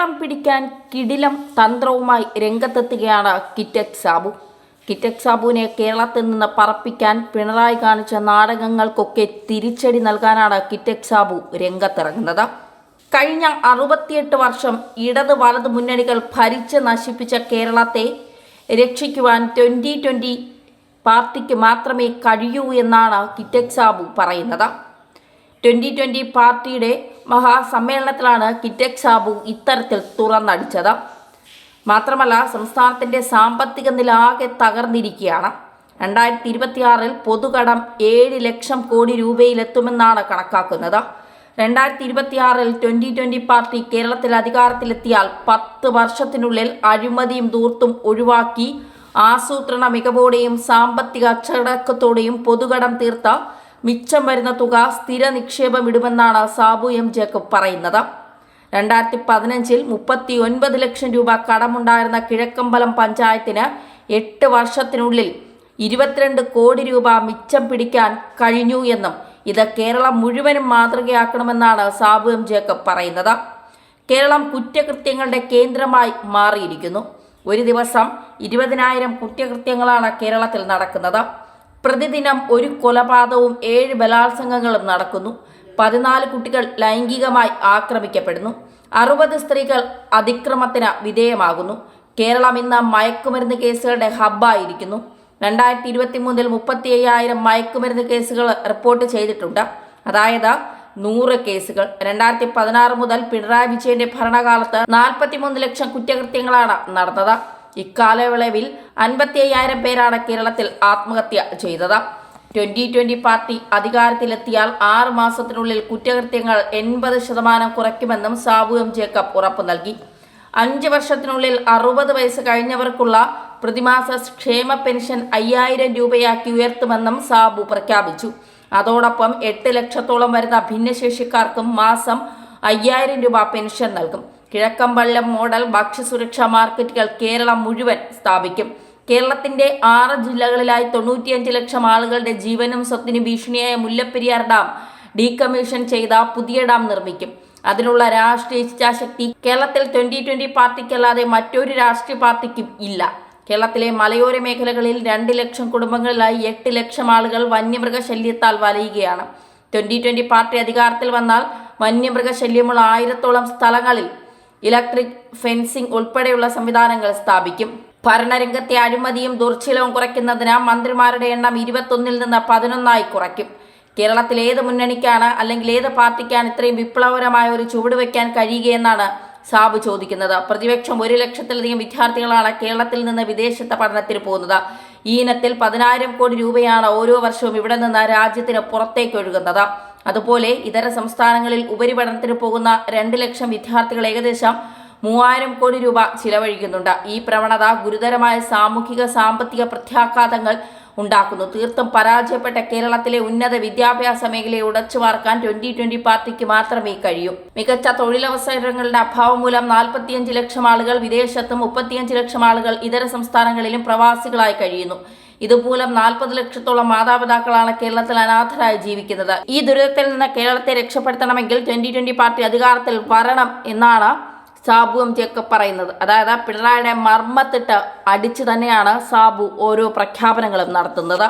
കേരളം പിടിക്കാൻ കിടിലം തന്ത്രവുമായി രംഗത്തെത്തുകയാണ് കിറ്റക് സാബു. കിറ്റക് സാബുവിനെ കേരളത്തിൽ നിന്ന് പറപ്പിക്കാൻ പിണറായി കാണിച്ച നാടകങ്ങൾക്കൊക്കെ തിരിച്ചടി നൽകാനാണ് കിറ്റക് സാബു രംഗത്തിറങ്ങുന്നത്. കഴിഞ്ഞ അറുപത്തിയെട്ട് വർഷം ഇടത് വലത് മുന്നണികൾ ഭരിച്ച് നശിപ്പിച്ച കേരളത്തെ രക്ഷിക്കുവാൻ ട്വന്റി ട്വന്റി പാർട്ടിക്ക് മാത്രമേ കഴിയൂ എന്നാണ് കിറ്റക് സാബു പറയുന്നത്. ട്വന്റി ട്വന്റി പാർട്ടിയുടെ മഹാസമ്മേളനത്തിലാണ് കിറ്റക് സാബു ഇത്തരത്തിൽ തുറന്നടിച്ചത്. മാത്രമല്ല സംസ്ഥാനത്തിന്റെ സാമ്പത്തിക നില ആകെ തകർന്നിരിക്കുകയാണ്. രണ്ടായിരത്തി ഇരുപത്തിയാറിൽ പൊതുകടം ഏഴ് ലക്ഷം കോടി രൂപയിലെത്തുമെന്നാണ് കണക്കാക്കുന്നത്. രണ്ടായിരത്തി ഇരുപത്തിയാറിൽ ട്വന്റി ട്വന്റി പാർട്ടി കേരളത്തിൽ അധികാരത്തിലെത്തിയാൽ പത്ത് വർഷത്തിനുള്ളിൽ അഴിമതിയും ദൂർത്തും ഒഴിവാക്കി ആസൂത്രണ മികവോടെയും സാമ്പത്തിക അച്ചടക്കത്തോടെയും പൊതുകടം തീർത്ത മിച്ചം വരുന്ന തുക സ്ഥിര നിക്ഷേപം ഇടുമെന്നാണ് സാബു എം ജേക്കബ് പറയുന്നത്. രണ്ടായിരത്തി പതിനഞ്ചിൽ മുപ്പത്തി ഒൻപത് ലക്ഷം രൂപ കടമുണ്ടായിരുന്ന കിഴക്കമ്പലം പഞ്ചായത്തിന് എട്ട് വർഷത്തിനുള്ളിൽ ഇരുപത്തിരണ്ട് കോടി രൂപ മിച്ചം പിടിക്കാൻ കഴിഞ്ഞു എന്നും ഇത് കേരളം മുഴുവനും മാതൃകയാക്കണമെന്നാണ് സാബു എം ജേക്കബ് പറയുന്നത്. കേരളം കുറ്റകൃത്യങ്ങളുടെ കേന്ദ്രമായി മാറിയിരിക്കുന്നു. ഒരു ദിവസം ഇരുപതിനായിരം കുറ്റകൃത്യങ്ങളാണ് കേരളത്തിൽ നടക്കുന്നത്. പ്രതിദിനം ഒരു കൊലപാതകവും ഏഴ് ബലാത്സംഗങ്ങളും നടക്കുന്നു. പതിനാല് കുട്ടികൾ ലൈംഗികമായി ആക്രമിക്കപ്പെടുന്നു. അറുപത് സ്ത്രീകൾ അതിക്രമത്തിന് വിധേയമാകുന്നു. കേരളം ഇന്ന് മയക്കുമരുന്ന് കേസുകളുടെ ഹബ്ബായിരിക്കുന്നു. രണ്ടായിരത്തി ഇരുപത്തി മൂന്നിൽ മുപ്പത്തി അയ്യായിരം മയക്കുമരുന്ന് കേസുകൾ റിപ്പോർട്ട് ചെയ്തിട്ടുണ്ട്. അതായത് നൂറ് കേസുകൾ. രണ്ടായിരത്തി പതിനാറ് മുതൽ പിണറായി വിജയന്റെ ഭരണകാലത്ത് നാൽപ്പത്തിമൂന്ന് ലക്ഷം കുറ്റകൃത്യങ്ങളാണ് നടന്നത്. ഇക്കാലയളവിൽ അൻപത്തി അയ്യായിരം പേരാണ് കേരളത്തിൽ ആത്മഹത്യ ചെയ്തത്. ട്വന്റി ട്വന്റി പാർട്ടി അധികാരത്തിലെത്തിയാൽ ആറ് മാസത്തിനുള്ളിൽ കുറ്റകൃത്യങ്ങൾ എൺപത് ശതമാനം കുറയ്ക്കുമെന്നും സാബു എം ജേക്കബ് ഉറപ്പു നൽകി. അഞ്ച് വർഷത്തിനുള്ളിൽ അറുപത് വയസ്സ് കഴിഞ്ഞവർക്കുള്ള പ്രതിമാസ ക്ഷേമ പെൻഷൻ അയ്യായിരം രൂപയാക്കി ഉയർത്തുമെന്നും സാബു പ്രഖ്യാപിച്ചു. അതോടൊപ്പം എട്ട് ലക്ഷത്തോളം വരുന്ന ഭിന്നശേഷിക്കാർക്കും മാസം അയ്യായിരം രൂപ പെൻഷൻ നൽകും. കിഴക്കമ്പള്ളം മോഡൽ ഭക്ഷ്യസുരക്ഷാ മാർക്കറ്റുകൾ കേരളം മുഴുവൻ സ്ഥാപിക്കും. കേരളത്തിന്റെ ആറ് ജില്ലകളിലായി തൊണ്ണൂറ്റിയഞ്ച് ലക്ഷം ആളുകളുടെ ജീവനും സ്വത്തിനും ഭീഷണിയായ മുല്ലപ്പെരിയാർ ഡാം ഡീകമ്മീഷൻ ചെയ്ത പുതിയ ഡാം നിർമ്മിക്കും. അതിനുള്ള രാഷ്ട്രീയ ഇച്ഛാശക്തി കേരളത്തിൽ ട്വന്റി ട്വന്റി പാർട്ടിക്കല്ലാതെ മറ്റൊരു രാഷ്ട്രീയ പാർട്ടിക്കും ഇല്ല. കേരളത്തിലെ മലയോര മേഖലകളിൽ രണ്ട് ലക്ഷം കുടുംബങ്ങളിലായി എട്ട് ലക്ഷം ആളുകൾ വന്യമൃഗശല്യത്താൽ വലയുകയാണ്. ട്വന്റി ട്വന്റി പാർട്ടി അധികാരത്തിൽ വന്നാൽ വന്യമൃഗശല്യമുള്ള ആയിരത്തോളം സ്ഥലങ്ങളിൽ ഇലക്ട്രിക് ഫെൻസിംഗ് ഉൾപ്പെടെയുള്ള സംവിധാനങ്ങൾ സ്ഥാപിക്കും. ഭരണരംഗത്തെ അഴിമതിയും ദുർച്ചിലവും കുറയ്ക്കുന്നതിന് മന്ത്രിമാരുടെ എണ്ണം ഇരുപത്തൊന്നിൽ നിന്ന് പതിനൊന്നായി കുറയ്ക്കും. കേരളത്തിൽ ഏത് മുന്നണിക്കാണ് അല്ലെങ്കിൽ ഏത് പാർട്ടിക്കാണ് ഇത്രയും വിപ്ലവകരമായ ഒരു ചുവട് വയ്ക്കാൻ കഴിയുകയെന്നാണ് സാബു ചോദിക്കുന്നത്. പ്രതിപക്ഷം ഒരു ലക്ഷത്തിലധികം വിദ്യാർത്ഥികളാണ് കേരളത്തിൽ നിന്ന് വിദേശത്തെ പഠനത്തിന് പോകുന്നത്. ഈ ഇനത്തിൽ പതിനായിരം കോടി രൂപയാണ് ഓരോ വർഷവും ഇവിടെ നിന്ന് രാജ്യത്തിന് പുറത്തേക്ക് ഒഴുകുന്നത്. അതുപോലെ ഇതര സംസ്ഥാനങ്ങളിൽ ഉപരിപഠനത്തിന് പോകുന്ന രണ്ട് ലക്ഷം വിദ്യാർത്ഥികൾ ഏകദേശം മൂവായിരം കോടി രൂപ ചിലവഴിക്കുന്നുണ്ട്. ഈ പ്രവണത ഗുരുതരമായ സാമൂഹിക സാമ്പത്തിക പ്രത്യാഘാതങ്ങൾ ഉണ്ടാക്കുന്നു. തീർത്തും പരാജയപ്പെട്ട കേരളത്തിലെ ഉന്നത വിദ്യാഭ്യാസ മേഖലയെ ഉടച്ചു വാർക്കാൻ ട്വന്റി ട്വന്റി പാർട്ടിക്ക് മാത്രമേ കഴിയൂ. മികച്ച തൊഴിലവസരങ്ങളുടെ അഭാവം മൂലം നാൽപ്പത്തിയഞ്ച് ലക്ഷം ആളുകൾ വിദേശത്തും മുപ്പത്തിയഞ്ച് ലക്ഷം ആളുകൾ ഇതര സംസ്ഥാനങ്ങളിലും പ്രവാസികളായി കഴിയുന്നു. ഇതുമൂലം നാൽപ്പത് ലക്ഷത്തോളം മാതാപിതാക്കളാണ് കേരളത്തിൽ അനാഥരായി ജീവിക്കുന്നത്. ഈ ദുരിതത്തിൽ നിന്ന് കേരളത്തെ രക്ഷപ്പെടുത്തണമെങ്കിൽ ട്വന്റി ട്വന്റി പാർട്ടി അധികാരത്തിൽ വരണം എന്നാണ് സാബു എം ജേക്കബ് പറയുന്നത്. അതായത് പിണറായിയുടെ മർമ്മത്തിട്ട് അടിച്ചു തന്നെയാണ് സാബു ഓരോ പ്രഖ്യാപനങ്ങളും നടത്തുന്നത്.